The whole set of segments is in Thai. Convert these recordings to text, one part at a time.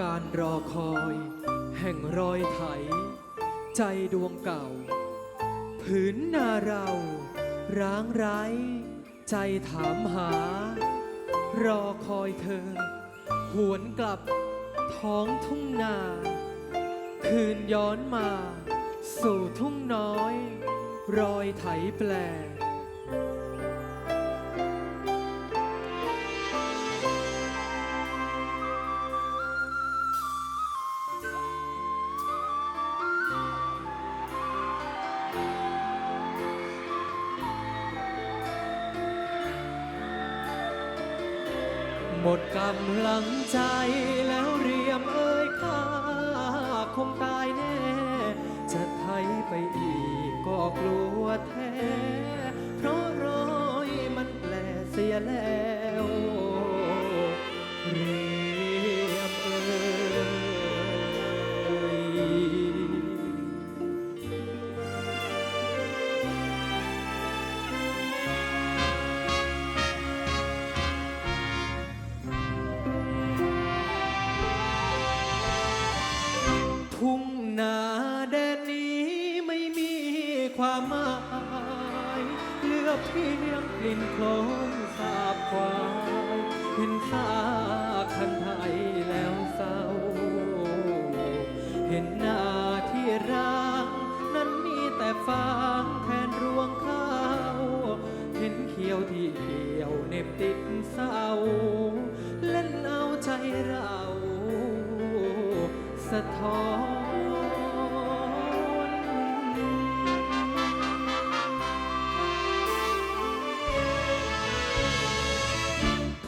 การรอคอย แห่งรอยไถ ใจดวงเก่า ผืนนาเราร้างไร้ใจถามหา รอคอยเธอ หวนกลับท้องทุ่งนา คืนย้อนมา สู่ทุ่งน้อย รอยไถแปล หมดกำลังใจ ทุ่งนาแดนนี้ไม่มีความหมายเหลือเพียงกลิ่นโคลนสาบควายเห็นซากคันไทยแล้วเศร้า เห็นหน้าที่ร้าง นั้นมีแต่ฟางแทนรวงข้าว เห็นเขียวที่เกี่ยวเน็บติดเสาเล่นเอาใจเรา สะท้อน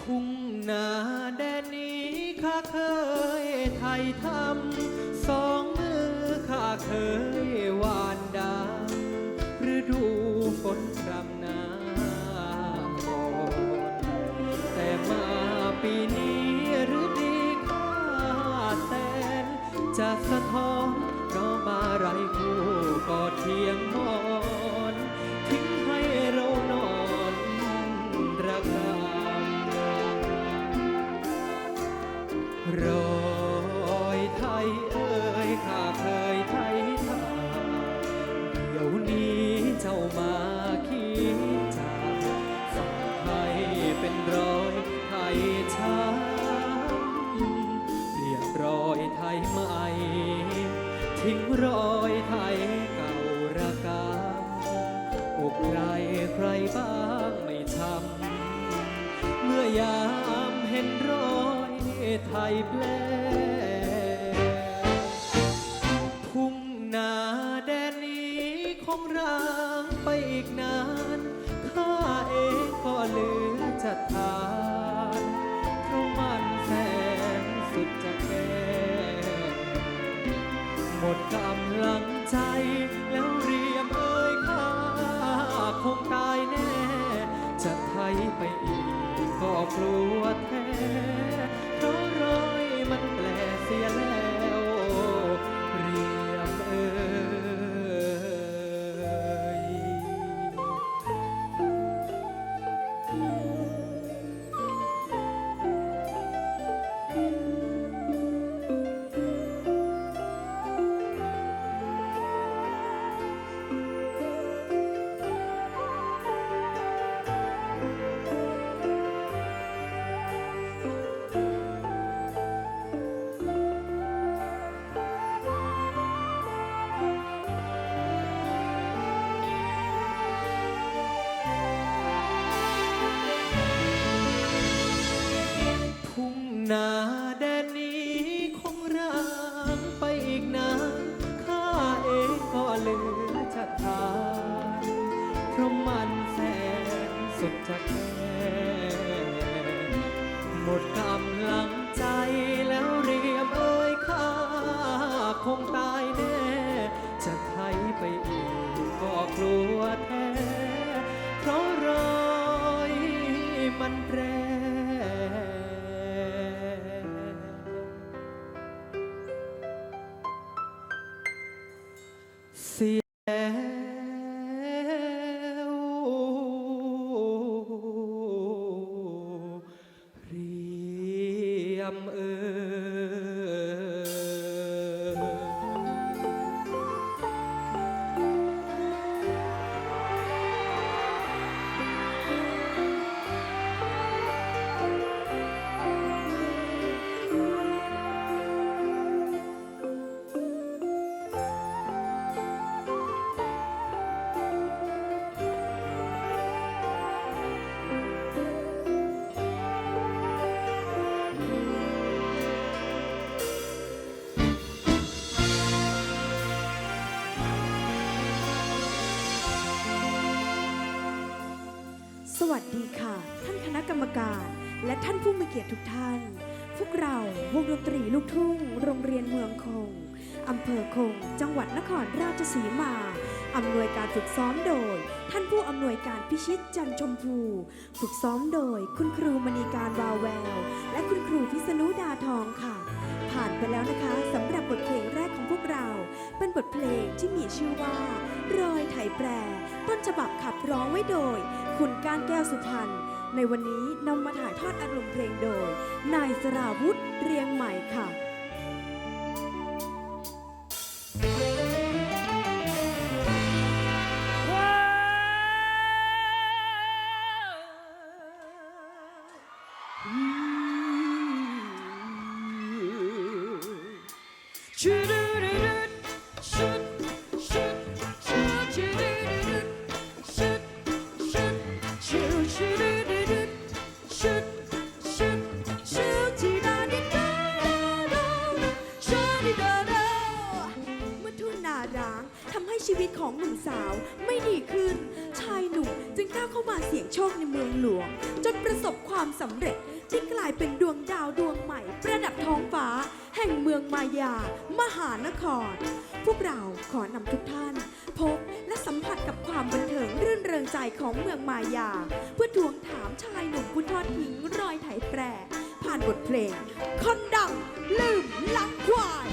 ทุ่งนาแดนนี้ข้าเคยไทยทำ รอยไทยเอ่ยข้าเคยไทยทาเดี๋ยวนี้เจ้ามาคิดจากฝั่งไทยเป็นรอยไทยช้ำเปลี่ยนรอยไทยใหม่ ทิ้งรอยไทยเก่าระกำอกใครใครบ้างไม่ช้ำ ยามเห็นรอยไทยแปลทุ่งนาแดนนี้คงร้างไปอีกนานข้าเองก็เลืม สุดจะแค่หมดกำลังใจแล้วเรียมเอ่ยข้าคงตาย วัสดีค่ะ ท่านคณะกรรมการ และท่านผู้มีเกียรติทุกท่าน พวกเราวงดนตรีลูกทุ่ง โรงเรียนเมืองคงอำเภอคง จังหวัดนครราชสีมาอำนวยการฝึกซ้อมโดย ท่านผู้อำนวยการพิชิตจันชมพู ฝึกซ้อมโดย คุณครูมณีการวาวแวว และคุณครูพิษณุดาทองค่ะ ผ่านไปแล้วนะคะสำหรับบทเพลงแรกของพวกเรา เป็นบทเพลงที่มีชื่อว่ารอยไถแปร ต้นฉบับขับร้องไว้โดย คุณก้านแก้วสุพรรณในวันนี้นำมาถ่ายทอดอารมณ์เพลงโดย นายสราวุธเรียงใหม่ค่ะเงสาวไม่ดีขึ้น ชายหนุ่มจึงก้าวเข้ามาเสี่ยงโชคในเมืองหลวง จนประสบความสำเร็จที่กลายเป็นดวงดาวดวงใหม่ ประดับท้องฟ้า แห่งเมืองมายา มหานคร พวกเราขอนำทุกท่าน พบและสัมผัสกับความบันเทิงรื่นเริงใจของเมืองมายา เพื่อทวงถามชายหนุ่มผู้ทอดทิ้งรอยไถแปรผ่านบทเพลงคนดังลืมลังควาย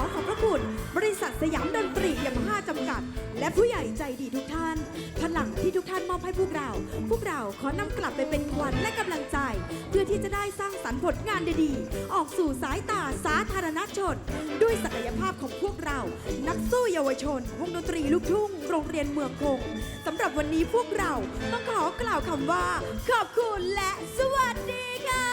อขอขอบพระคุณ บริษัทสยามดนตรียามาฮ่าจำกัด และผู้ใหญ่ใจดีทุกท่าน พลังที่ทุกท่านมอบให้พวกเรา พวกเราขอนำกลับไปเป็นขวัญและกำลังใจ เพื่อที่จะได้สร้างสรรค์ผลงานดีๆ ออกสู่สายตาสาธารณชน ด้วยศักยภาพของพวกเรา นักสู้เยาวชน วงดนตรีลูกทุ่ง โรงเรียนเมืองคงสำหรับวันนี้พวกเราต้องขอกล่าวคำว่า ขอบคุณและสวัสดีค่ะ